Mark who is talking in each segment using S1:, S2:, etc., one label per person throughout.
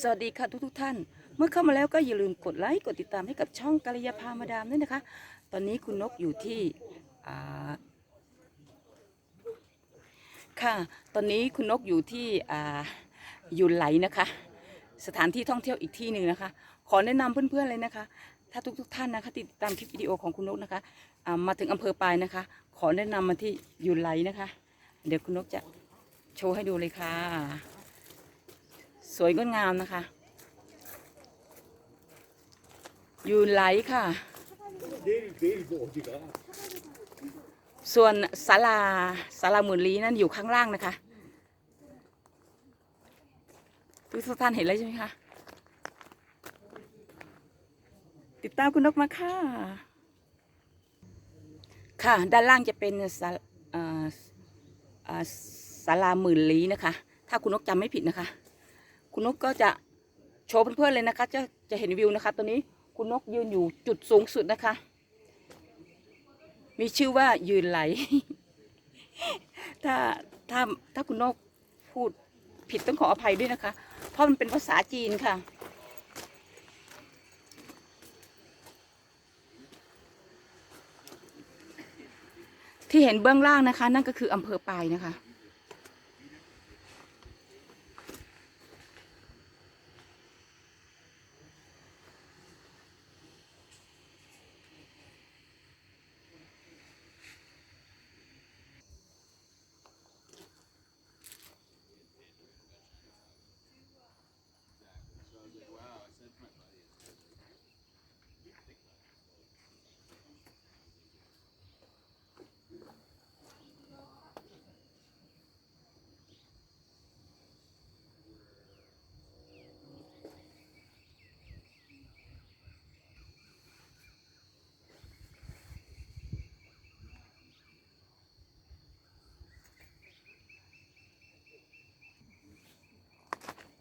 S1: สวัสดีค่ะทุกทุกๆท่าน เมื่อเข้ามาแล้วก็อย่าลืมกดไลค์กดติดตามให้กับช่องกัลยาพามาดามด้วยนะคะ ตอนนี้คุณนกอยู่ที่ค่ะ ตอนนี้คุณนกอยู่ที่อยุนไหลนะคะ สถานที่ท่องเที่ยวอีกที่หนึ่งนะคะ ขอแนะนำเพื่อนๆเลยนะคะ ถ้าทุกๆท่านนะคะติดตามคลิปวิดีโอของคุณนกนะคะามาถึงอำเภอปลายนะคะ ขอแนะนำมาที่ยุนไหลนะคะ เดี๋ยวคุณนกจะโชว์ให้ดูเลยค่ะ สวยงดงามนะคะ ยูนไลค่ะ ส่วนศาลาศาลาหมื่นลีนั่นอยู่ข้างล่างนะคะ ทุกท่านเห็นแล้วใช่ไหมคะ ติดตามคุณนกมาค่ะ ค่ะ ด้านล่างจะเป็นศาลาศาลาหมื่นลี้นะคะ ถ้าคุณนกจำไม่ผิดนะคะ คุณนกก็จะโชว์เพื่อนๆเลยนะคะ จะจะเห็นวิวนะคะตอนนี้คุณนกยืนอยู่จุดสูงสุดนะคะ มีชื่อว่ายืนไหล ถ้าถ้าถ้าคุณนกพูดผิดต้องขออภัยด้วยนะคะ เพราะมันเป็นภาษาจีนค่ะ ที่เห็นเบื้องล่างนะคะ นั่นก็คืออำเภอปายนะคะ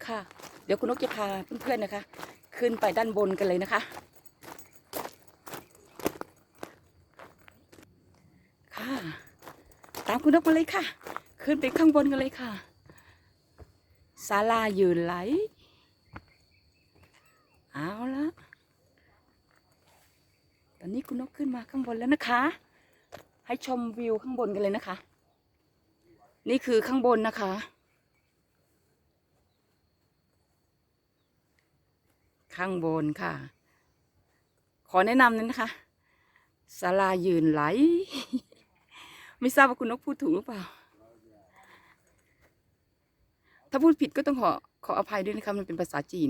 S1: ค่ะ เดี๋ยวคุณนกจะพาเพื่อนๆนะคะ ขึ้นไปด้านบนกันเลยนะคะ ค่ะ ตามคุณนกมาเลยค่ะ ขึ้นไปข้างบนกันเลยค่ะศาลายืนไหล เอาละตอนนี้คุณนกขึ้นมาข้างบนแล้วนะคะ ให้ชมวิวข้างบนกันเลยนะคะ นี่คือข้างบนนะคะ ข้างบนค่ะ ขอแนะนำนั้นนะคะศาลายืนไหล ไม่ทราบว่าคุณนกพูดถูกหรือเปล่า ถ้าพูดผิดก็ต้องขอขออภัยด้วยนะคะมันเป็นภาษาจีน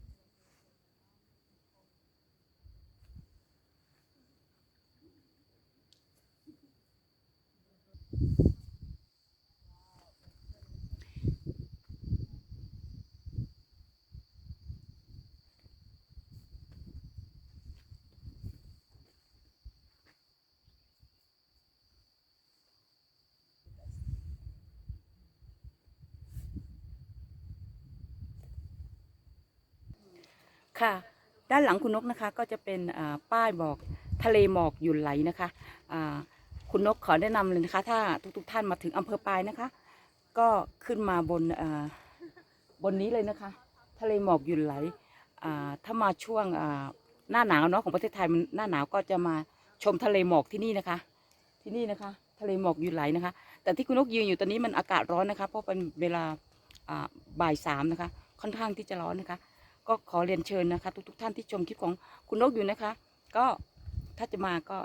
S1: ค่ะ ด้านหลังคุณนกนะคะก็จะเป็นป้ายบอกทะเลหมอกหยุ่นไหลนะคะคุณนกขอแนะนำเลยนะคะ ถ้าทุกๆท่านมาถึงอำเภอปายนะคะ ก็ขึ้นมาบนบนนี้เลยนะคะ ทะเลหมอกหยุ่นไหลถ้ามาช่วงหน้าหนาวเนาะของประเทศไทยมันหน้าหนาวก็จะมาชมทะเลหมอกที่นี่นะคะ ที่นี่นะคะ ทะเลหมอกหยุ่นไหลนะคะ แต่ที่คุณนกยืนอยู่ตอนนี้มันอากาศร้อนนะคะ เพราะเป็นเวลาบ่ายสามนะคะ ค่อนข้างที่จะร้อนนะคะ ก็ขอเรียนเชิญนะคะ ทุกๆท่านที่ชมคลิปของคุณนกอยู่นะคะ ก็ถ้าจะมาก็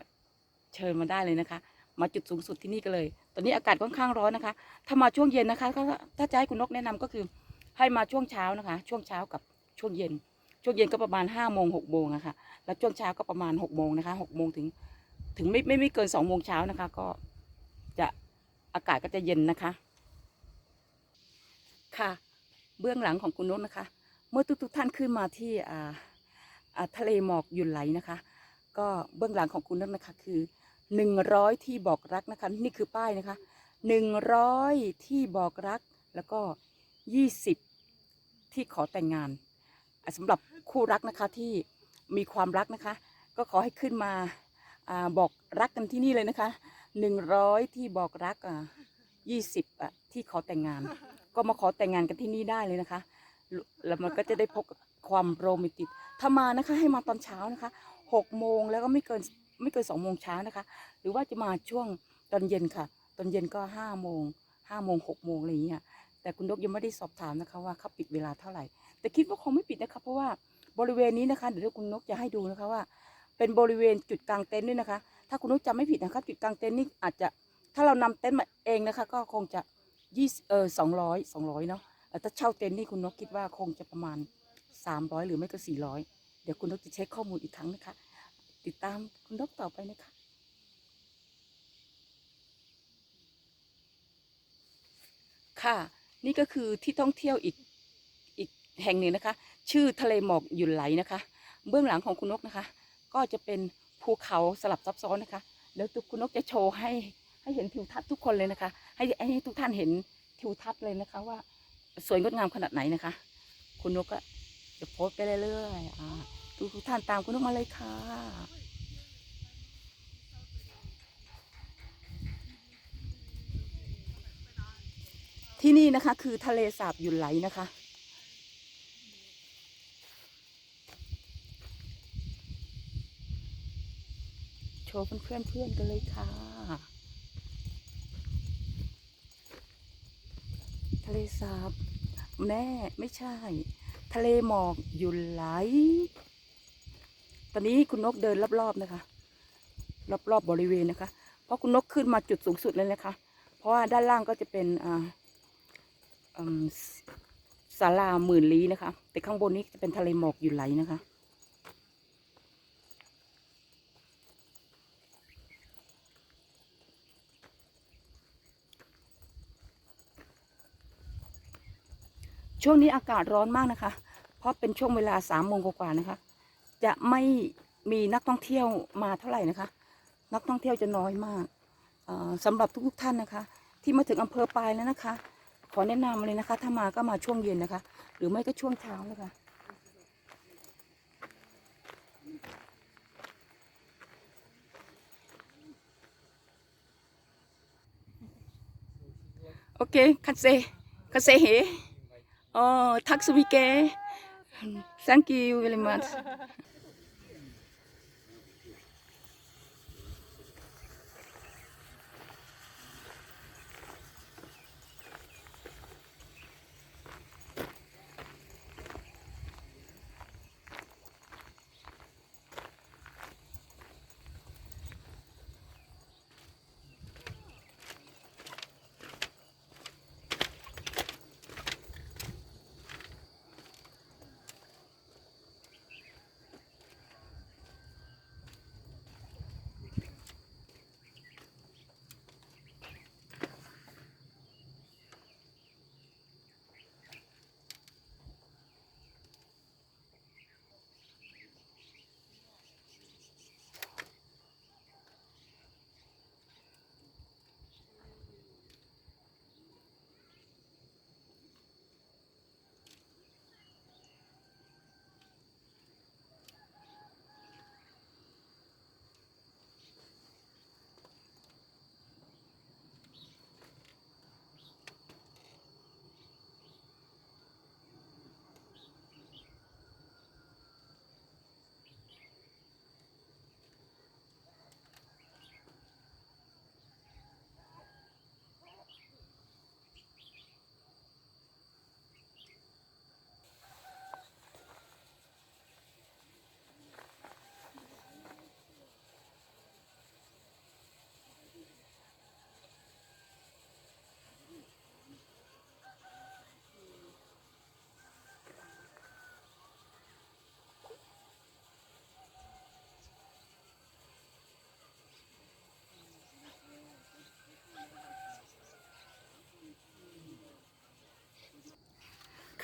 S1: เชิญมาได้เลยนะคะ มาจุดสูงสุดที่นี่กันเลย ตอนนี้อากาศค่อนข้างร้อนนะคะ ถ้ามาช่วงเย็นนะคะ ถ้าจะให้คุณนกแนะนำก็คือให้มาช่วงเช้านะคะ ช่วงเช้ากับช่วงเย็น ช่วงเย็นก็ประมาณห้าโมงหกโมงอะค่ะแล้วช่วงเช้าก็ประมาณหกโมงนะคะหกโมงถึงถึงไม่ไม่ไม่เกินสองโมงเช้านะคะ ก็จะอากาศก็จะเย็นนะคะ ค่ะ เบื้องหลังของคุณนกนะคะ เมื่อทุกๆท่านขึ้นมาที่อ่าอ่าทะเลหมอกหยุ่นไหลนะคะ ก็เบื้องหลังของคุณนักนะคะคือหนึ่งร้อยที่บอกรักนะคะ นี่คือป้ายนะคะหนึ่งร้อยที่บอกรักแล้วก็ยี่สิบที่ขอแต่งงานสำหรับคู่รักนะคะที่มีความรักนะคะ ก็ขอให้ขึ้นมาอาบอกรักกันที่นี่เลยนะคะหนึ่งร้อยที่บอกรักอะยี่สิบอะที่ขอแต่งงาน ก็มาขอแต่งงานกันที่นี่ได้เลยนะคะ แล้วมันก็จะได้พบกับความโรแมนติกถ้ามานะคะให้มาตอนเช้านะคะหกโมงแล้วก็ไม่เกินไม่เกินสองโมงเช้านะคะ หรือว่าจะมาช่วงตอนเย็นค่ะ ตอนเย็นก็ห้าโมงห้าโมงหกโมงอะไรอย่างเงี้ยแต่คุณนกยังไม่ได้สอบถามนะคะว่าเขาปิดเวลาเท่าไหร่ แต่คิดว่าคงไม่ปิดนะคะเพราะว่าบริเวณนี้นะคะเดี๋ยวคุณนกจะให้ดูนะคะว่า เป็นบริเวณจุดกลางเต็นท์ด้วยนะคะ ถ้าคุณนกจำไม่ผิดนะคะจุดกลางเต็นท์นี่อาจจะถ้าเรานำเต็นท์มาเองนะคะ ก็คงจะยี่เออสองร้อยสองร้อยเนาะ ถ้าเช่าเต็นท์นี่คุณนกคิดว่าคงจะประมาณสามร้อยหรือไม่ก็สี่ร้อยเดี๋ยวคุณนกจะเช็คข้อมูลอีกครั้งนะคะ ติดตามคุณนกต่อไปนะคะค่ะนี่ก็คือที่ท่องเที่ยวอีกอีกแห่งหนึ่งนะคะ ชื่อทะเลหมอกหยุ่นไหลนะคะ เบื้องหลังของคุณนกนะคะ ก็จะเป็นภูเขาสลับซับซ้อนนะคะเดี๋ยวคุณนกจะโชว์ให้ให้เห็นทิวทัศน์ทุกคนเลยนะคะ ให้ให้ทุกท่านเห็นทิวทัศน์เลยนะคะว่า สวยงดงามขนาดไหนนะคะ คุณนกก็จะโพสไปเรื่อยๆทุกทุกท่านตามคุณนกมาเลยค่ะ ที่นี่นะคะ คือทะเลสาบหยุ่นไหลนะคะโชว์เพื่อนๆเพื่อนกันเลยค่ะ ทะ เลสาบ แม่ไม่ใช่ ทะเลหมอกหยุ่ไหล ตอนนี้คุณนกเดินรอบๆนะคะ รอบๆบบริเวณนะคะ เพราะคุณนกขึ้นมาจุดสูงสุดเลยนะคะ เพราะว่าด้านล่างก็จะเป็นอ่าอืมศาลาหมื่นลี้นะคะ แต่ข้างบนนี้จะเป็นทะเลหมอกหยุ่ไหลนะคะ ช่วงนี้อากาศร้อนมากนะคะ เพราะเป็นช่วงเวลาสามโมงกว่าๆนะคะ จะไม่มีนักท่องเที่ยวมาเท่าไหร่นะคะ นักท่องเที่ยวจะน้อยมากเอ่อสำหรับทุกๆท่านนะคะ ที่มาถึงอำเภอปลายแล้วนะคะ ขอแนะนำเลยนะคะ ถ้ามาก็มาช่วงเย็นนะคะ หรือไม่ก็ช่วงเช้านะคะโอเคคันเซคันเซเฮ อ๋อทักสวีเก thank you very much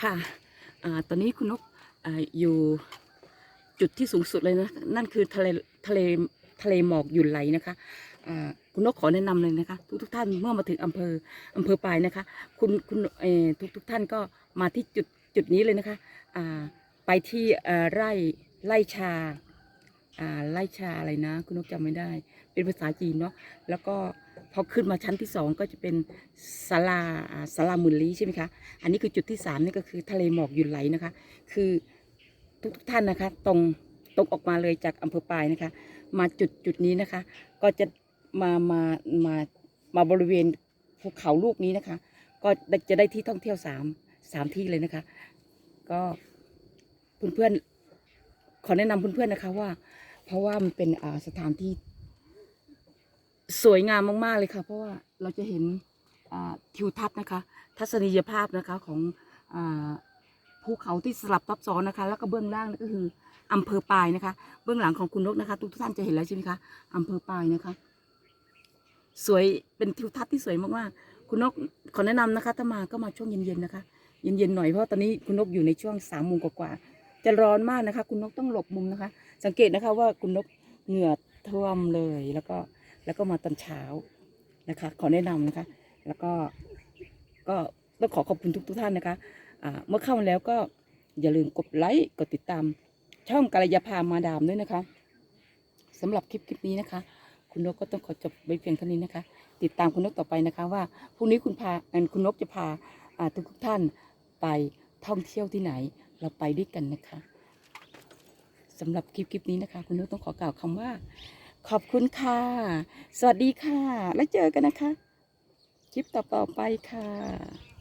S1: ค่ะอ่าตอนนี้คุณนกออยู่จุดที่สูงสุดเลยนะ นั่นคือทะเลทะเลทะเลหมอกหยุ่นไหลนะคะคุณนกขอแนะนำเลยนะคะ ทุกทุกท่านเมื่อมาถึงอำเภออำเภอปลายนะคะ คุณคุณทุกทุกท่านก็มาที่จุดจุดนี้เลยนะคะไปที่ไร่ไร่ชาอ่าไร่ชาอะไรนะ คุณนกจำไม่ได้ เป็นภาษาจีนเนาะแล้วก็ พอขึ้นมาชั้นที่สองก็จะเป็นศาลาศาลาหมุนลีใช่ไหมคะ อันนี้คือจุดที่สามนี่ก็คือทะเลหมอกหยุนไหลนะคะ คือทุกทุกท่านนะคะ ตรงตรงออกมาเลยจากอำเภอปลายนะคะ มาจุดจุดนี้นะคะ ก็จะมามามามาบริเวณภูเขาลูกนี้นะคะ ก็จะได้ที่ท่องเที่ยวสามสามที่เลยนะคะ ก็เพื่อนๆขอแนะนำเพื่อนๆนะคะว่า เพราะว่ามันเป็นอ่าสถานที่ สวยงามมาก ๆ เลยค่ะ เพราะว่าเราจะเห็นทิวทัศน์นะคะ ทัศนียภาพนะคะของภูเขาที่สลับซับซ้อนนะคะ แล้วก็เบื้องล่างนั่นก็คืออำเภอปายนะคะ เบื้องหลังของคุณนกนะคะ ทุกท่านจะเห็นแล้วใช่ไหมคะอำเภอปายนะคะ สวยเป็นทิวทัศน์ที่สวยมากๆคุณนกขอแนะนำนะคะ ถ้ามาก็มาช่วงเย็นๆนะคะเย็นๆหน่อยเพราะตอนนี้คุณนกอยู่ในช่วงสามโมงกว่าๆจะร้อนมากนะคะ คุณนกต้องหลบมุมนะคะ สังเกตนะคะว่าคุณนกเหงื่อท่วมเลยแล้วก็ แล้วก็มาตอนเช้านะคะ ขอแนะนำนะคะ แล้วก็ก็ต้องขอขอบคุณทุกทุกท่านนะคะอ่าเมื่อเข้ามาแล้วก็อย่าลืมกดไลค์กดติดตาม ช่องกาลยาพามาดามด้วยนะคะสำหรับคลิปคลิปนี้นะคะ คุณนกก็ต้องขอจบไว้เพียงเท่านี้นะคะ ติดตามคุณนกต่อไปนะคะ ว่าพรุ่งนี้คุณพาคุณนกจะพาทุกทุกท่านไปท่องเที่ยวที่ไหนเราไปด้วยกันนะคะสำหรับคลิปคลิปนี้นะคะ คุณนกต้องขอกล่าวคำว่า ขอบคุณค่ะ สวัสดีค่ะ แล้วเจอกันนะคะ คลิปต่อๆไปค่ะ